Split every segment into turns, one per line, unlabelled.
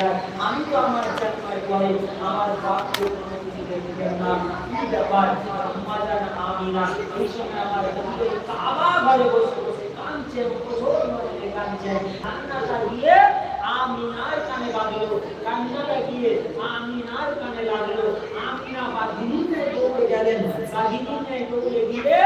যায় আমি তো আমার জন্মের পরে আমার বাপকে কোনো কিছু দেখবেন না কি ব্যাপার আম্মা জান আমিনা ওই সময় আমার নবী কাবা ঘরে বসে বসে কাঁদছে প্রচুর মনে কাঁদছে কান্নাটা গিয়ে আমিনার কানে লাগল কান্নাটা গিয়ে আমিনার কানে লাগল আমিনা বাঘিনীতে দৌড়ে গেলেন বাঘিনীতে দৌড়ে গিয়ে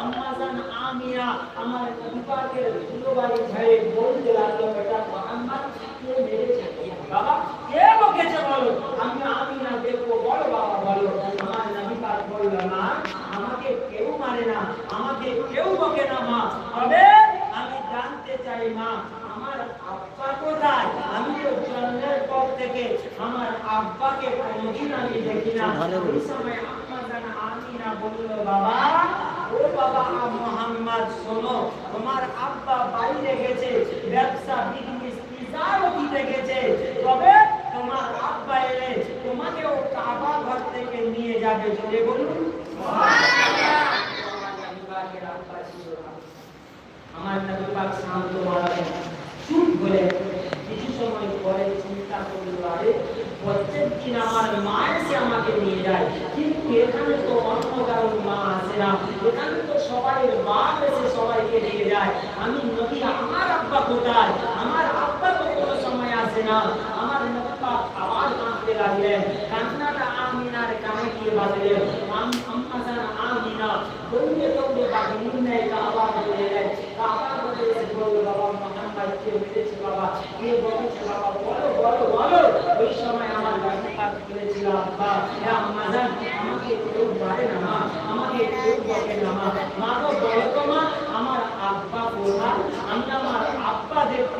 আম্মা জান আমিনা আমার নবী পাকের দুলোবাড়ি ঝাড়ে বলতে লাগল বেটা মোহাম্মদ কে মেরেছে বাবা কে বকেছে বলো আমি আমিনা দেখব বলো বাবা বলো আমার নবী পাক বলল না আমাকে কেউ মারে না আমাকে কেউ বকে না মা তবে আমি জানতে চাই মা আমার আব্বা কোথায়? আমি তো জন্মের পর থেকে আমার আব্বাকে কোনোদিন আমি দেখি না। ওই সময় আম্মা জান আমিনা বলল বাবা ও বাবা মোহাম্মদ শোনো তোমার আব্বা বাইরে গেছে ব্যবসা বিজনেস তিজারতিতে গেছে তবে তোমার আব্বা এলে তোমাকে ও কাবা ঘর থেকে নিয়ে যাবে। চলে বলুন। আমার পাক শান্ত মারাবেন চুপ বলে কিছু সময় পরে চিন্তা করল আরে প্রত্যেক দিন আমার মা এসে আমাকে নিয়ে যায়। কিন্তু এখানে তো অন্য কারণ মা আসে না। এখানে তো সবাই বাপ এসে সবাইকে নিয়ে যায় আমি নবী, আমার আব্বা কোথায়? আমার আব্বা তো কোনো সময় আসে না। আমার নবী পাক আবার কাঁদতে লাগলেন। কান্নাটা আমিনার কানে গিয়ে বাজলেন আম- আম্মা জান আমিনা দৌড়ে দৌড়ে বাগিনী নেয় কাবা চলে এলেন কাবা বলে এসে বলল বাবা মোহাম্মদ কে মেরেছে বাবা কে বলেছে বাবা বলো বলো বলো ওই সময় আমার বাড়ি পাক করেছিল আব্বা হ্যাঁ আম্মা জান আমাকে কেউ মারে না মা আমাকে কেউ বকে না মা মা তো বলো তো মা আমার আব্বা কোথায় আমি আমার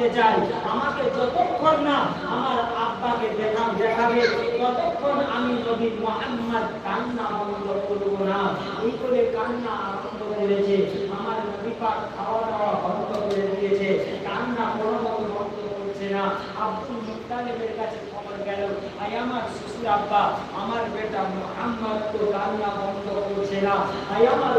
দেখতে চাই, আমাকে যতক্ষণ না আমার আব্বাকে দেখা দেখাবে, ততক্ষণ আমি নবী মোহাম্মদ কান্না বন্ধ করব না। এই করে কান্না আরম্ভ করেছে, আমার নবী পাক খাওয়া দাওয়া বন্ধ করে দিয়েছে, কান্না কোনো মতো বন্ধ করছে না। আব্দুল মুত্তালিবের কাছে খবর গেল আই আমার শ্বশুর আব্বা, আমার বেটা মোহাম্মদ তো কান্না বন্ধ করছে আমার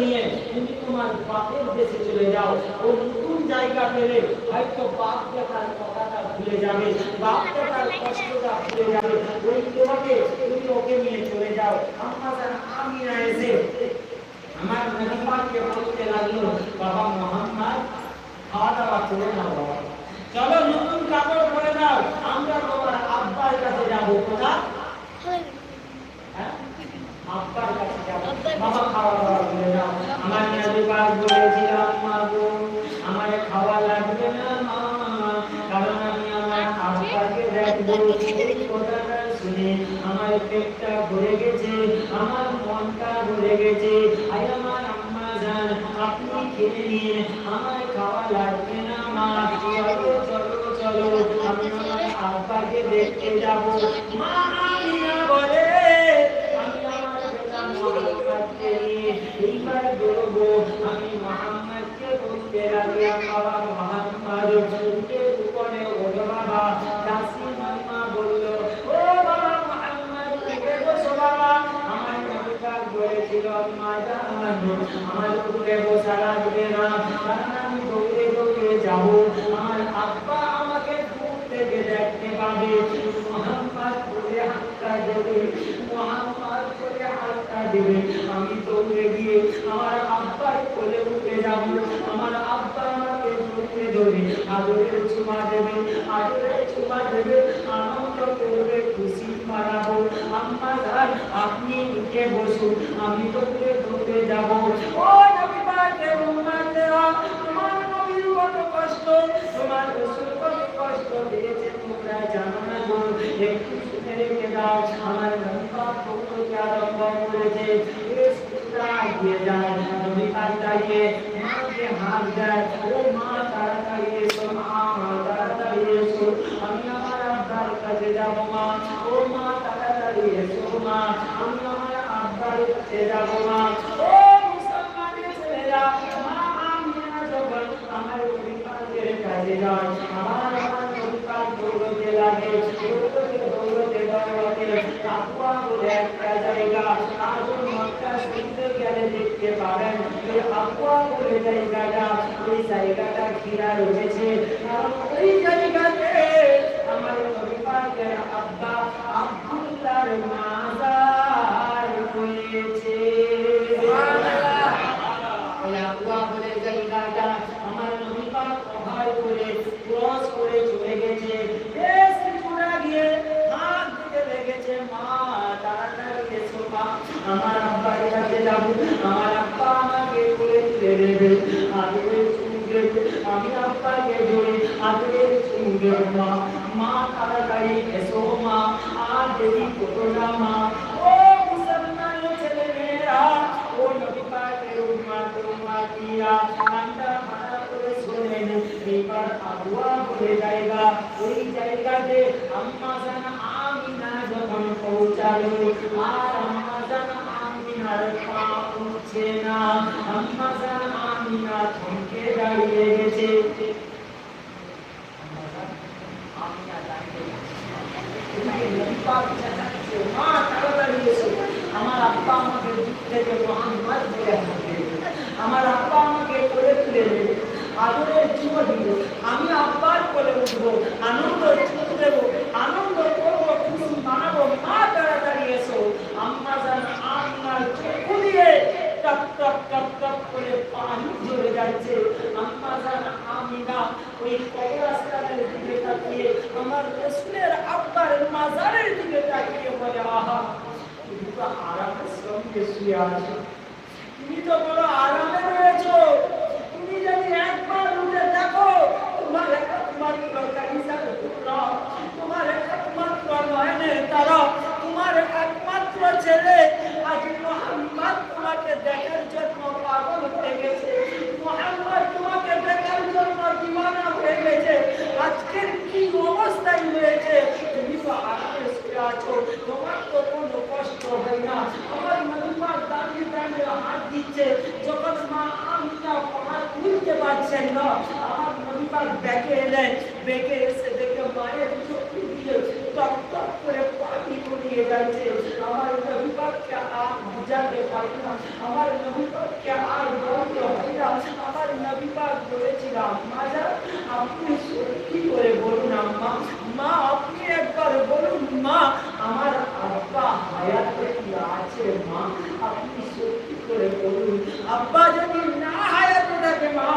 নিয়ে তুমি তোমার বাপের দেশে চলে যাও। ও নতুন জায়গা পেলে হয়তো বাপ দেখার কথাটা ভুলে যাবে, বাপ দেখার কষ্টটা ভুলে যাবে। ওই তোমাকে, তুমি ওকে নিয়ে চলে যাও। আম্মা আমিনা এসে আমার নবী পাককে বলতে লাগল বাবা মোহাম্মদ খাওয়া দাওয়া করে নাও বাবা চলো নতুন কাপড় পরে দাও আমরা তোমার আব্বার কাছে যাব কোথা? হ্যাঁ? আব্বার কাছে যাব। বাবা খাওয়া দাওয়া করে দাও আমার নবী বলেছিলাম মা গো আমার খাওয়া লাগবে না মা। কারণ আমি আমার আব্বাকে দেখব। কথাটা শুনে আমার পেটটা ভরে গেছে আমার মনটা ভরে গেছে। আই আমার আপনি খেয়ে নিয়ে আমার খাওয়া লাগবে না, মা। চলো চলো চলো, আমি আমার দেখতে যাব। বলে আমি আমার বেটা মোহাম্মদকে নিয়ে এইবার বেরোবো। আমি মোহাম্মদকে বলতে লাগলাম, বাবা মোহাম্মদ উঠে উপরে ওঠো বাবা দাসী মাম্মা বলল ও বাবা মোহাম্মদ উঠে বসো বাবা আমার নবী পাক বলেছিল মা জানো আমার উঠে বসা লাগবে না, কারণ আমি দৌড়ে দৌড়ে যাব। আমার আব্বা আমাকে দূর থেকে দেখতে পাবে। মোহাম্মদ বলে হাতটা দেবে মোহাম্মদ বলে হাতটা দেবে। আমি দৌড়ে গিয়ে আমার আব্বার কোলে উঠে যাব। আমার আব্বা আমাকে জড়িয়ে ধরে, আদরের চুমা দেবে, আদরের চুমা দেবে। আনন্দ করবে খুশি মারাবো আম্মা আপনি উঠে বসুন। আমি দৌড়ে দৌড়ে যাব ও নবী পাকের উম্মতেরা তোমার নবীর কত কষ্ট তোমার রাসূল কত কষ্ট দিয়েছে তোমরা জানো না একটু শুনে রেখে দাও আমার নবী পাক কবুলকে করেছে এগিয়ে যায় নবী পাক দাঁড়িয়ে মাকে হাত দেয়, ও মা তাড়াতাড়ি এসো আমার দৌড়তে লাগে দৌড়তে দৌড়তে দৌড়তে কাকুয়া বলে একটা জায়গা আজও মক্কা শরীফে গেলে দেখতে পাবেন এই আবুয়া বলে জায়গাটা ওই জায়গাটা ঘেরা রয়েছে আর ওই জায়গাতে আমার নবী পাকের আব্বা আব্দুল্লাহর মাজার রয়েছে ওই আবুয়া বলে জায়গাটা আমার নবী পাক অভয় করে ক্রস করে চলে গেছে বেশ কিছুটা গিয়ে হাত দিতে লেগেছে মা তাড়াতাড়ি এসো মা আমার জায়গা ওই জায়গাতে আম্মা জান আমার আব্বা আমাকে কোলে তুলে আদরের দিব। আমি আব্বার কোলে উঠবো। আনন্দ দেবো আনন্দ করব খুশি মানাবো মা তাড়াতাড়ি এসো আম্মা জান আম্মার চক্ষু দিয়ে টপ টপ টপ টপ করে পানি ঝরে যাচ্ছে আম্মা জান আমিনা ওই কবরস্থানের দিকে তাকিয়ে আমার রসুলের আব্বার মাজারের দিকে তাকিয়ে বলে, আহা, তুমি তো আরামের সঙ্গে শুয়ে আছো। তুমি তো বড় আরামে রয়েছো। তুমি যদি একবার উঠে দেখো, তোমার একমাত্র কারিসার পুত্র তোমার একমাত্র নয়নের তারা তোমার একমাত্র ছেলে আজ মোহাম্মদ তোমাকে দেখার জন্য পাগল হয়ে গেছে মোহাম্মদ তোমাকে দেখার জন্য দিওয়ানা হয়ে গেছে আজকের কি অবস্থায় হয়েছে তুমি তো আরামে শুয়ে আছো তোমার তো কোনো কষ্ট হয় না আমার নবীমা দাঁড়িয়ে দাঁড়িয়ে হাত দিচ্ছে যখন মা আমিনা হাত তুলতে পারছেন না। আমার নবীমা ব্যাগে এলেন বেগে এসে দেখে মায়ের চোখে দিয়ে টপ টপ করে পানি গড়িয়ে যাচ্ছে। আমার নবীপাককে আর বুঝাতে পারি না। আমার নবীপাককে আর বলতে হয় না। আমার নবীপাক বলেছিলাম মাজা আপনি সত্যি করে বলুন আম্মা মা। আপনি একবার বলুন, মা, আমার আব্বা হায়াতে কি আছে, মা? আপনি সত্যি করে বলুন। আব্বা যদি না হায়াতে থাকে মা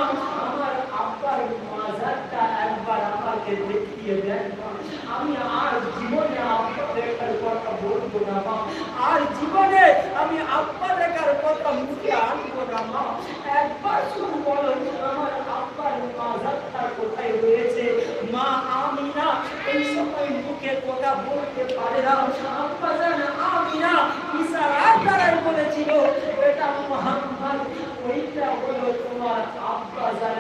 আমার আব্বার মাজারটা একবার আমাকে দেখিয়ে দেন মা। আমি আর জীবনে আব্বা দেখার কথা বলব না মা আর জীবনে আমি আব্বা দেখার কথা মুখে আনব না মা একবার শুধু বলো আমার আব্বার মাজারটা কোথায় রয়েছে মা আমি না এই সময় মুখে কথা বলতে পারে না আব্বা জান আমি না ইশারার দ্বারাই বলেছিল এটা মোহাম্মদ ওইটা হলো তোমার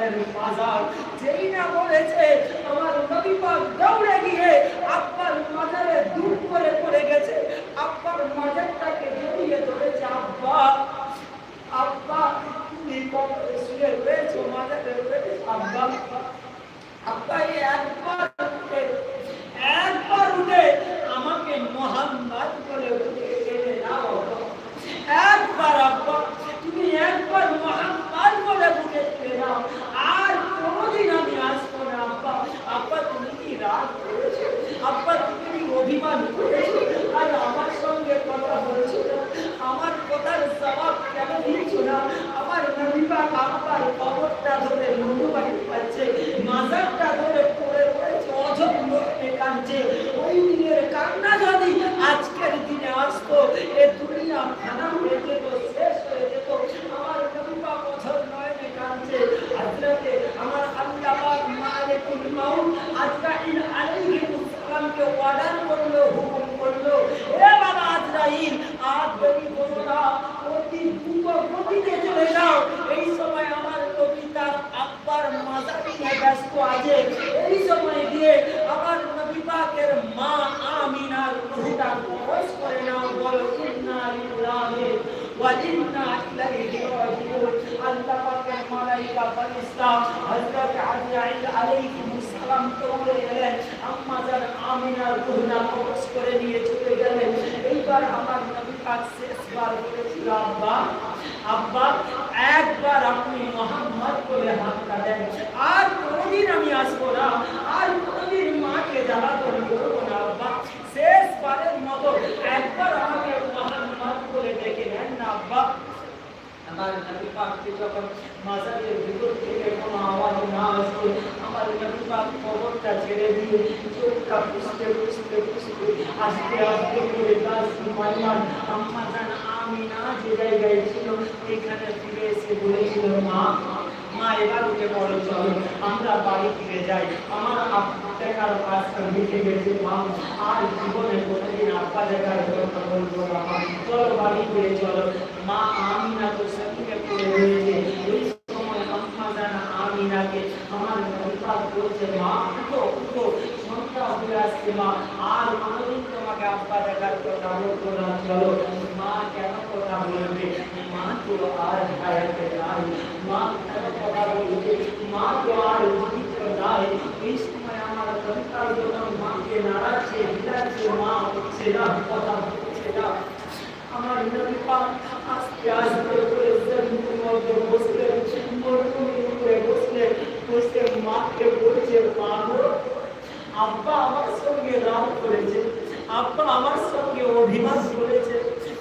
আব্বা জানের যেই না বলেছে, আমার নবী পাক দৌড়ে গিয়ে আব্বার মাজারে দূর করে পড়ে গেছে। আব্বার মাজারটাকে জড়িয়ে ধরেছে আব্বা। আব্বা, তুমি কবরে শুয়ে রয়েছো? মাজারে আব্বা আব্বা এই একবার উঠে একবার উঠে আমাকে মোহাম্মদ বলে উঠে এনে দাও একবার আব্বা তুমি একবার মোহাম্মদ বলে উঠে এনে দাও আর কোনোদিন আমি আসব না আব্বা আব্বা তুমি কি রাগ করেছ আব্বা তুমি কি অভিমান করেছ আর আমার সঙ্গে কথা বলছো না আমার কথার জবাব কেন দিচ্ছ না আমার নবীবা আব্বার কবরটা ধরে লুটু বাড়ি পাচ্ছে মাজারটা ধরে পড়ে পড়েছে অযত্ন করে কাঁদছে ওই দিনের কান্না যদি আজকের দিনে আসতো এ দুনিয়া খানা হয়ে যেত শেষ হয়ে যেত আমার নবীবা বছর নয়নে কাঁদছে আজরাতে আমার আল্লাহ পাক মালিকুল মাউত আজরাইল আলাইহিস সালামকে অর্ডার করল হুকুম করল এ বাবা আজরাইল আজ দেরি করো না অতি দ্রুত গতিতে চলে যাও এই সময় আমার নবী তার আব্বার মাজার নিয়ে ব্যস্ত আছে এই সময় গিয়ে আমার নবী পাকের মা আমিনার রুহটা কবজ করে নাও বলো ইন্না লিল্লাহি ওয়া ইন্না ইলাইহি রাজিউন আল্লাহ পাকের মালাইকা ফেরেশতা হযরত আজরাইল আলাইহিস সালাম দৌড়ে এলেন আম্মা জান আমিনার রুহটা কবজ করে নিয়ে চলে গেলেন এইবার আমার নবী পাক শেষ একবার বলেছিল আব্বা আব্বা একবার আপনি মোহাম্মদ বলে হাতটা দেন আর কোনোদিন আমি আসব না আর কোনোদিন মাকে জ্বালাতন করব না আব্বা শেষবারের মতো একবার আমাকে মোহাম্মদ বলে ডেকে নেন না আব্বা আমার নবী পাককে যখন মাজারের ভিতর থেকে কোনো আওয়াজ না আসতো আমার নবী পাক কবরটা ছেড়ে দিয়ে চোখটা পুষতে পুষতে পুষতে আস্তে আস্তে করে দাস মাইয়ান আম্মা জান আমিনা যে জায়গায় ছিল এখানে ফিরে এসে বলেছিল, মা মা এবার উঠে পড়ো চলো, আমরা বাড়ি ফিরে যাই। আমার দেখার কাজটা মিটে গেছে মা আর জীবনে কোনোদিন আব্বা দেখার কথা বলব না চলো বাড়ি ফিরে চলো। মা আমিনা তো সঙ্গে পড়ে রয়েছে সময় আমিনাকে, আমার বলছে, মা, উঠো উঠো আসছে মা। আর কোনোদিন তোমাকে আব্বা দেখার কথা বলব না চলো মা কেন কথা বলবে মা তো আর হায়াতে নাই মা কেন কথা বলবে মা তো আর জীবিত নাই এই সময় আমার সন্তান যখন মাকে নাড়াচ্ছে বিলাচ্ছে মা উঠছে না কথা বলছে না আমার নবী পাক আস্তে আস্তে করে জমিনের মধ্যে বসলেন মরুভূমির উপরে বসলেন বসে মাকে বলছে মা গো, আব্বা আমার সঙ্গে রাগ করেছে আব্বা আমার সঙ্গে অভিমান করেছে।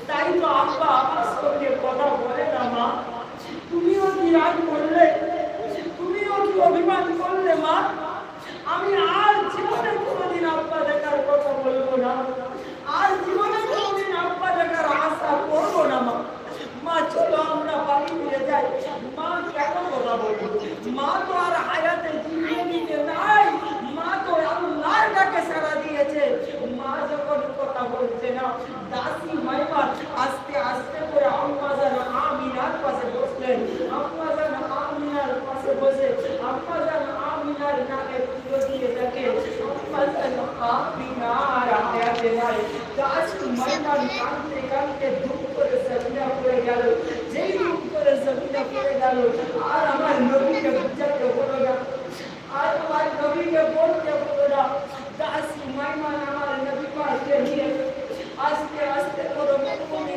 তাই তো আব্বা আমার সঙ্গে আর আমার নবীকে বুঝাতে হলো না আর আমার নবীকে বলতে হলো না দাস মাইমান আমার নবী পাশে নিয়ে আজকে